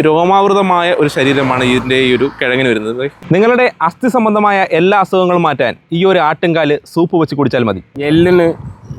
രോമാവൃതമായ ഒരു ശരീരമാണ് ഇതിന്റെ ഈ ഒരു കിഴങ്ങിന് വരുന്നത്. നിങ്ങളുടെ അസ്ഥി സംബന്ധമായ എല്ലാ അസുഖങ്ങളും മാറ്റാൻ ഈ ഒരു ആട്ടുംകാൽ സൂപ്പ് വെച്ച് കുടിച്ചാൽ മതി. എല്ലിന്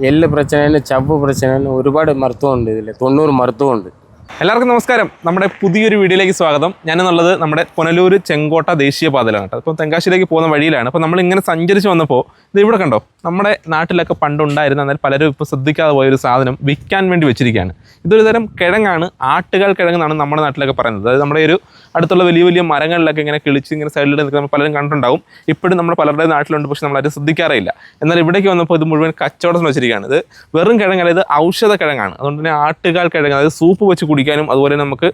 എല്ല് പ്രശ്നം ചവ് പ്രശ്നം ഒരുപാട് മരുത്തുവമുണ്ട് ഇതിൽ തൊണ്ണൂറ് മരുത്തുവമുണ്ട് എല്ലാവർക്കും നമസ്കാരം. നമ്മുടെ പുതിയൊരു വീഡിയോയിലേക്ക് സ്വാഗതം. ഞാനെന്നുള്ളത് നമ്മുടെ പുനലൂർ ചെങ്കോട്ട ദേശീയപാതയിലാണ് കേട്ടോ. അപ്പോൾ തെങ്കാശിയിലേക്ക് പോകുന്ന വഴിയിലാണ്. അപ്പോൾ നമ്മൾ ഇങ്ങനെ സഞ്ചരിച്ച് വന്നപ്പോൾ ഇത് ഇവിടെ കണ്ടോ? നമ്മുടെ നാട്ടിലൊക്കെ പണ്ടുണ്ടായിരുന്ന എന്നാൽ പലരും ഇപ്പോൾ ശ്രദ്ധിക്കാതെ പോയൊരു സാധനം വിൽക്കാൻ വേണ്ടി വെച്ചിരിക്കുകയാണ്. ഇതൊരു തരം കിഴങ്ങാണ്. ആട്ടുകൾ കിഴങ്ങെന്നാണ് നമ്മുടെ നാട്ടിലൊക്കെ പറയുന്നത്. അതായത് നമ്മുടെ ഒരു അടുത്തുള്ള വലിയ വലിയ മരങ്ങളിലൊക്കെ ഇങ്ങനെ കിളിച്ച് ഇങ്ങനെ സൈഡിൽ നിൽക്കുന്ന പലരും കണ്ടിട്ടുണ്ടാവും. ഇപ്പോഴും നമ്മൾ പലരുടെ നാട്ടിലുണ്ട്. പക്ഷെ നമ്മളത് ശ്രദ്ധിക്കാറില്ല എന്നാൽ ഇവിടേക്ക് വന്നപ്പോൾ ഇത് മുഴുവൻ കച്ചവടം വെച്ചിരിക്കുകയാണ്. ഇത് വെറും കിഴങ്ങല്ല ഇത് ഔഷധ കിഴങ്ങാണ്. അതുകൊണ്ട് തന്നെ ആട്ടുകാൽ കിഴങ്ങ് അതായത് സൂപ്പ് വെച്ച് കുടിക്കാനും അതുപോലെ നമുക്ക്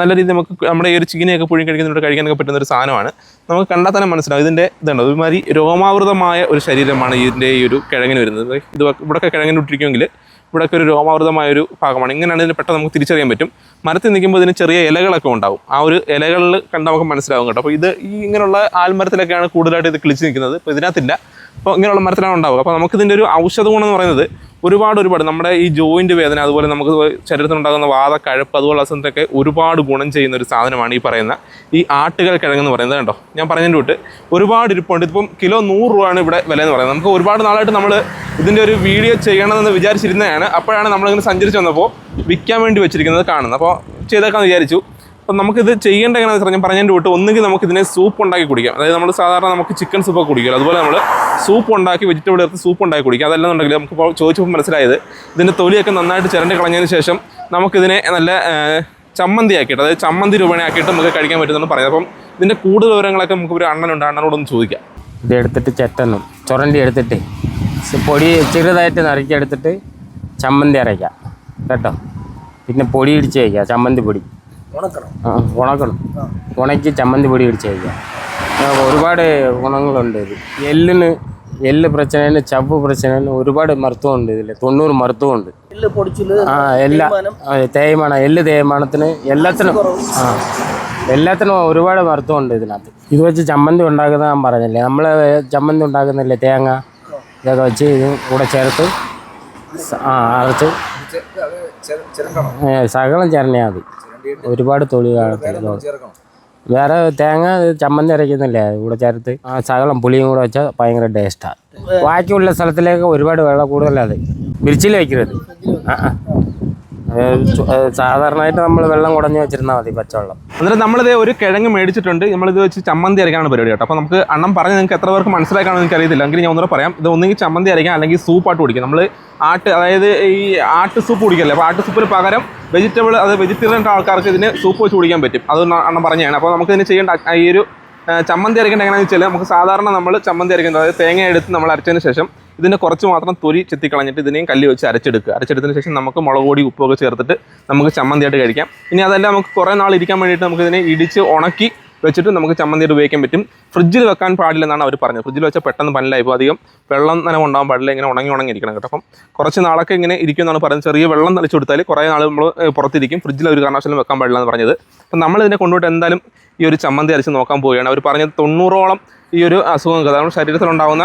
നല്ല രീതിയിൽ നമുക്ക് നമ്മുടെ ഈ ഒരു ചീനയൊക്കെ പുഴുങ്ങി കഴിക്കുന്നതിനോട് കഴിക്കാനൊക്കെ പറ്റുന്ന ഒരു സാധനമാണ്. നമുക്ക് കണ്ടാൽ തന്നെ മനസ്സിലാവും. ഇതിന്റെ ഇതുണ്ട്. ഒരുമാതിരി രോമാവൃതമായ ഒരു ശരീരമാണ് ഇതിന്റെ ഈ ഒരു കിഴങ്ങിന് വരുന്നത്. ഇത് ഇവിടെയൊക്കെ കിഴങ്ങിന് ഇട്ടിരിക്കുമെങ്കിൽ ഇവിടെയൊക്കെ ഒരു രോമാവൃതമായ ഒരു ഭാഗമാണ്. ഇങ്ങനെയാണ് ഇതിന് പെട്ടെന്ന് നമുക്ക് തിരിച്ചറിയാൻ പറ്റും. മരത്തിൽ നിൽക്കുമ്പോൾ ഇതിന് ചെറിയ ഇലകളൊക്കെ ഉണ്ടാവും. ആ ഒരു ഇലകളിൽ കണ്ടാൽ നമുക്ക് മനസ്സിലാവും കേട്ടോ. അപ്പോൾ ഇത് ഈ ഇങ്ങനെയുള്ള ആൽമരത്തിലൊക്കെയാണ് കൂടുതലായിട്ട് ഇത് കിളിച്ച് നിൽക്കുന്നത്. അപ്പോൾ ഇതിനകത്തില്ല. അപ്പോൾ ഇങ്ങനെയുള്ള മരത്തിലാണ് ഉണ്ടാവുക. അപ്പോൾ നമുക്കിതിന്റെ ഒരു ഔഷധ ഗുണം എന്ന് പറയുന്നത് ഒരുപാട് ഒരുപാട് നമ്മുടെ ഈ ജോയിന്റ് വേദന അതുപോലെ നമുക്ക് ശരീരത്തിനുണ്ടാകുന്ന വാത കഴപ്പ് അതുപോലെ അസുഖത്തൊക്കെ ഒരുപാട് ഗുണം ചെയ്യുന്ന ഒരു സാധനമാണ് ഈ പറയുന്ന ഈ ആട്ടുകൾ കിഴങ്ങെന്ന് പറയുന്നത് കേട്ടോ ഞാൻ പറഞ്ഞതിന്റെ വിട്ട് ഒരുപാട് ഇരിപ്പുണ്ട്. ഇതിപ്പം കിലോ നൂറ് രൂപയാണ് ഇവിടെ വില എന്ന് പറയുന്നത്. നമുക്ക് ഒരുപാട് നാളായിട്ട് നമ്മൾ ഇതിന്റെ ഒരു വീഡിയോ ചെയ്യണമെന്ന് വിചാരിച്ചിരുന്നതാണ്. അപ്പോഴാണ് നമ്മളിങ്ങനെ സഞ്ചരിച്ച് വന്നപ്പോൾ വിൽക്കാൻ വേണ്ടി വെച്ചിരിക്കുന്നത് കാണുന്നത്. അപ്പോൾ ചെയ്തേക്കാമെന്ന് വിചാരിച്ചു. അപ്പം നമുക്കിത് ചെയ്യേണ്ട എങ്ങനെയാണെന്ന് വെച്ചാൽ ഞാൻ പറഞ്ഞതിന്റെ വിട്ട് ഒന്നുകിൽ നമുക്ക് ഇതിനെ സൂപ്പ് ഉണ്ടാക്കി കുടിക്കാം. അതായത് നമ്മൾ സാധാരണ നമുക്ക് ചിക്കൻ സൂപ്പൊക്കെ കുടിക്കുമല്ലോ അതുപോലെ നമ്മൾ സൂപ്പ് ഉണ്ടാക്കി വെജിറ്റബിൾ എടുത്ത് സൂപ്പ് ഉണ്ടാക്കി കുടിക്കാം. അതല്ലെന്നുണ്ടെങ്കിൽ നമുക്ക് ചോദിച്ചപ്പോൾ മനസ്സിലായത് ഇതിന്റെ തൊലിയൊക്കെ നന്നായിട്ട് ചിരണ്ടി കളഞ്ഞതിന് ശേഷം നമുക്കിതിനെ നല്ല ചമ്മന്തി ആക്കിയിട്ട് അതായത് ചമ്മന്തി രൂപണയാക്കിയിട്ട് നമുക്ക് കഴിക്കാൻ പറ്റുമെന്നാണ് പറയുന്നത്. അപ്പം ഇതിന്റെ കൂടുതൽ വിവരങ്ങളൊക്കെ നമുക്ക് ഒരു അണ്ണനുണ്ട് അണ്ണനോടൊന്ന് ചോദിക്കാം. ഇത് എടുത്തിട്ട് ചെറ്റണം ചുരണ്ടി എടുത്തിട്ട്. പൊടി ചെറുതായിട്ട് നറുക്കി എടുത്തിട്ട് ചമ്മന്തി അരയ്ക്കാം. കേട്ടോ? പിന്നെ പൊടി ഇടിച്ച് വയ്ക്കുക ചമ്മന്തി പൊടി. ആ ഉണക്കണം. ഉണക്കി ചമ്മന്തി പൊടി പിടിച്ച് കഴിക്കാം ഒരുപാട് ഗുണങ്ങളുണ്ട് ഇത് എല്ലിന് എല്ല് പ്രശ്നത്തിന് ചവ് പ്രശ്നത്തിന് ഒരുപാട് മർത്തമുണ്ട് ഇതിൽ തൊണ്ണൂറ് മർത്തമുണ്ട് ആ എല്ലാ തേയ്മാനം. എല്ല് തേയ്മാനത്തിന് എല്ലാത്തിനും ആ എല്ലാത്തിനും ഒരുപാട് മർത്തമുണ്ട് ഇതിനകത്ത്. ഇത് വെച്ച് ചമ്മന്തി ഉണ്ടാക്കുന്ന ഞാൻ പറഞ്ഞില്ലേ? നമ്മൾ ചമ്മന്തി ഉണ്ടാക്കുന്നില്ലേ? തേങ്ങ ഇതൊക്കെ വെച്ച് ഇത് കൂടെ ചേർത്ത് ആ അരച്ച് ഏ, സകലം ചേർന്നയാൽ മതി. ഒരുപാട് തൊളി കാണത്തില്ല. വേറെ തേങ്ങ ചമ്മന്തി അരയ്ക്കുന്നില്ലേ ഇവിടെ കൂടെ ചേർത്ത് ആ ശകലം പുളിയും കൂടെ വെച്ചാൽ ഭയങ്കര ടേസ്റ്റാണ് ബാക്കിയുള്ള സ്ഥലത്തിലേക്ക് ഒരുപാട് വെള്ളം കൂടുതലത് വിരിച്ചിൽ വയ്ക്കരുത് ആ ആ. സാധാരണയായിട്ട് നമ്മൾ വെള്ളം കുടഞ്ഞു വെച്ചിരുന്നാൽ മതി പച്ചവെള്ളം. അന്നേരം നമ്മളിത് ഒരു കിഴങ്ങ് മേടിച്ചിട്ടുണ്ട്. നമ്മളിത് വെച്ച് ചമ്മന്തി അരയ്ക്കാനാണ് പരിപാടി കേട്ടോ. അപ്പോൾ നമുക്ക് അണ്ണം പറഞ്ഞ് നിങ്ങൾക്ക് എത്ര പേർക്ക് മനസ്സിലാക്കാണെന്ന് എനിക്ക് അറിയത്തില്ല എങ്കിൽ ഞാൻ ഒന്നുകൂടെ പറയാം. ഇത് ഒന്നെങ്കിൽ ചമ്മന്തി അരയ്ക്കാം അല്ലെങ്കിൽ സൂപ്പായിട്ട് കുടിക്കാം. നമ്മൾ ആട്ട് അതായത് ഈ ആട്ട് സൂപ്പ് കുടിക്കല്ലേ? അപ്പോൾ ആട്ട് സൂപ്പിന് പകരം വെജിറ്റബിൾ അത് വെജിറ്റേറിയൻ ആൾക്കാർക്ക് ഇതിന് സൂപ്പ് വെച്ച് കുടിക്കാൻ പറ്റും. അത് അണ്ണം പറഞ്ഞതാണ് അപ്പോൾ നമുക്ക് ഇതിന് ചെയ്യേണ്ട ഈ ഒരു ചമ്മന്തി അരയ്ക്കേണ്ട എങ്ങനെയാണെന്ന് വെച്ചാൽ നമുക്ക് സാധാരണ നമ്മൾ ചമ്മന്തി അരക്കുന്നത് അതായത് തേങ്ങ എടുത്ത് നമ്മൾ അരച്ചതിന് ശേഷം ഇതിന്റെ കുറച്ച് മാത്രം തൊലി ചെത്തി കളഞ്ഞിട്ട് ഇതിനെയും കല്ല് വെച്ച് അരച്ചെടുക്കുക. അരച്ചെടുത്തതിന് ശേഷം നമുക്ക് മുളക് പൊടി ഉപ്പൊക്കെ ചേർത്തിട്ട് നമുക്ക് ചമ്മന്തിയായിട്ട് കഴിക്കാം. ഇനി അതല്ല നമുക്ക് കുറേ നാൾ ഇരിക്കാൻ വേണ്ടിയിട്ട് നമുക്ക് ഇതിനെ ഇടിച്ച് ഉണക്കി വെച്ചിട്ട് നമുക്ക് ചമ്മന്തിയായിട്ട് ഉപയോഗിക്കാൻ പറ്റും. ഫ്രിഡ്ജിൽ വെക്കാൻ പാടില്ലെന്നാണ് അവർ പറഞ്ഞത്. ഫ്രിഡ്ജിൽ വെച്ചാൽ പെട്ടെന്ന് പനിലായി ഇപ്പോൾ അധികം വെള്ളം നനവ് ഉണ്ടാകാൻ പാടില്ല ഇങ്ങനെ ഉണങ്ങി ഉണങ്ങി ഇരിക്കണം കേട്ടോ. അപ്പം കുറച്ച് നാളൊക്കെ ഇങ്ങനെ ഇരിക്കും എന്നാണ് പറയുന്നത്. ചെറിയ വെള്ളം തളിച്ചു കൊടുത്താൽ കുറേ നാൾ നമ്മൾ പുറത്തിരിക്കും. ഫ്രിഡ്ജിൽ ഒരു കാരണവശാലും വെക്കാൻ പാടില്ല എന്ന് പറഞ്ഞത്. അപ്പം നമ്മളിതിനെ കൊണ്ടുപോയിട്ട് എന്തായാലും ഈ ഒരു ചമ്മന്തി അരച്ച് നോക്കാൻ പോവുകയാണ്. അവർ പറഞ്ഞത് തൊണ്ണൂറോളം ഈ ഒരു അസുഖം അസുഖങ്ങൾക്ക് നമ്മുടെ ശരീരത്തിലുണ്ടാകുന്ന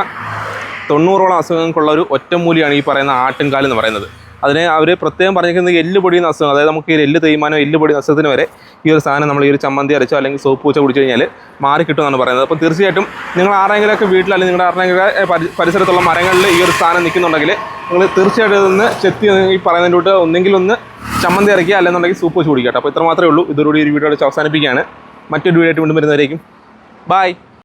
തൊണ്ണൂറോളം അസുഖങ്ങൾക്കുള്ള ഒരു ഒറ്റമൂലിയാണ് ഈ പറയുന്ന ആട്ടിൻകാൽ എന്ന് പറയുന്നത്. അതിനെ അവർ പ്രത്യേകം പറഞ്ഞിരിക്കുന്നത് എല്ല് പൊടിയുന്ന അസുഖം അതായത് നമുക്ക് ഈ എല്ല് തേയ്മാനോ എല്ല് പൊടിയുന്ന അസുഖത്തിന് വരെ ഈ ഒരു സാധനം നമ്മൾ ഈ ഒരു ചമ്മന്തി അരച്ചോ അല്ലെങ്കിൽ സോപ്പ് പൂച്ച കുടിച്ചു കഴിഞ്ഞാൽ മാറി കിട്ടുമെന്നാണ് പറയുന്നത്. അപ്പോൾ തീർച്ചയായിട്ടും നിങ്ങൾ ആരെങ്കിലുമൊക്കെ വീട്ടിൽ അല്ലെങ്കിൽ നിങ്ങളുടെ ആരെങ്കിലും പരിസരത്തുള്ള മരങ്ങളിൽ ഈ ഒരു സാധനം നിൽക്കുന്നുണ്ടെങ്കിൽ നിങ്ങൾ തീർച്ചയായിട്ടും ഇതൊന്ന് ചെത്തി ഈ പറയുന്നതിന്റെ കൂട്ട് ഒന്നെങ്കിൽ ഒന്ന് ചമ്മന്തി ഇറക്കുക അല്ലെന്നുണ്ടെങ്കിൽ സൂപ്പ് വെച്ച് കുടിക്കുക അപ്പോൾ ഇത്ര മാത്രമേ ഉള്ളൂ ഇതോടുകൂടി ഒരു വീഡിയോ അവസാനിപ്പിക്കുകയാണ്. മറ്റൊരു വീഡിയോ ആയിട്ട് വീണ്ടും വരുന്നവരേക്കും. ബായ്